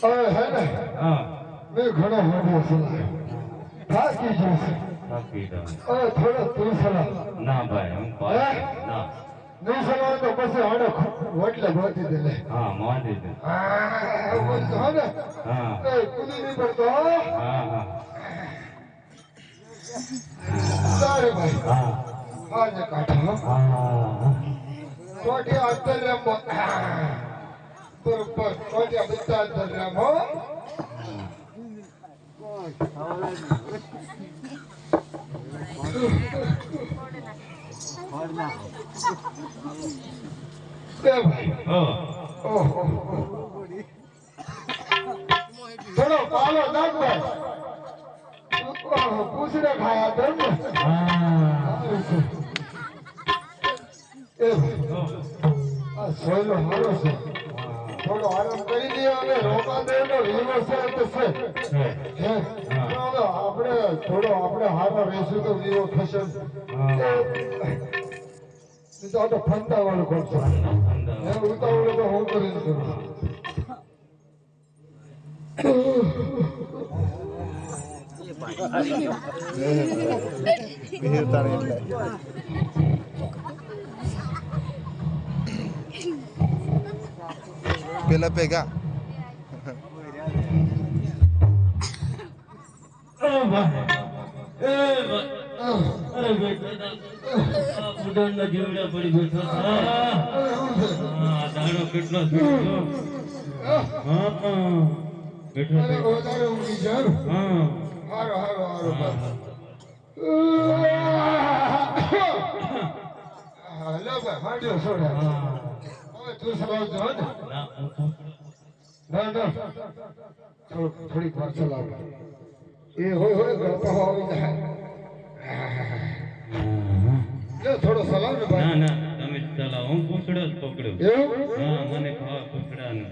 હોડે છે થાકી જશે થાકી જાઉં. હવે થોડો તું સલાહ ના ભાઈ હું ના. નહીં સલાહ તો પછી હડે વટલે ગોતી દે લે હા માંડી દે. બોલતો હવે હા એ કુદી નહીં પડતો હા. હા તારે ભાઈ. હા. આજે કાઢો હા. ટોટી અંતર રમો બરોબર. ટોટી બધા અંતર રમો એ ભાઈ. ઓ ઓહો. થોડો પાલો નાખ ખાયા ભાઈ. સોયલો હારો છે. આરામ કરી દઈએ અને રોકા દે ને રિવર્સલ તો છે. આપણે થોડો આપણે હારો રહેશું તો વિવો થશે. તો આ તો ફંદા વાળું કોણ છે? ઉતાવળું તો હું કરી ભાઈ એ ભાઈ અરે બેટા આ બુઢાના જીવડા પડી બેઠો હા હા દાડો કેટલો થયો હા હા બેઠો અરે બેઠો વધારે ઊંઘી જાવ હા હારો હારો હારો pegar. હાલો ભાઈ માંડ્યો છોડે હા હવે તું સલાવ જો ને ના ચાલો થોડીક વાર ચલાવો એ હોય હોય ગળપા હોવી જાય થોડો સલામ ના ના તમે ચલાવો હું પૂછડો જ પકડું હા મને ભાવ પૂછડાનો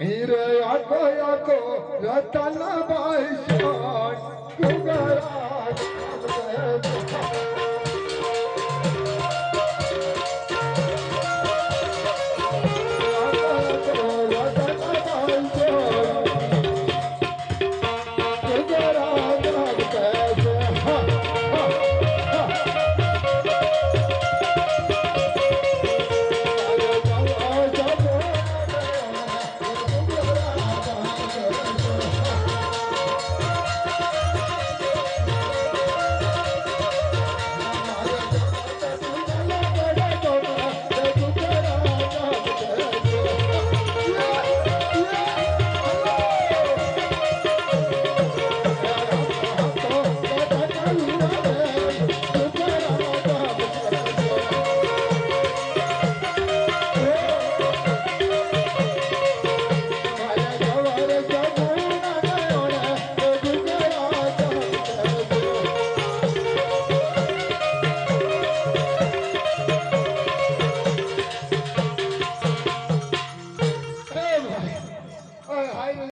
હીરે આખો આખો રતન ભાઈ સોન કુગરા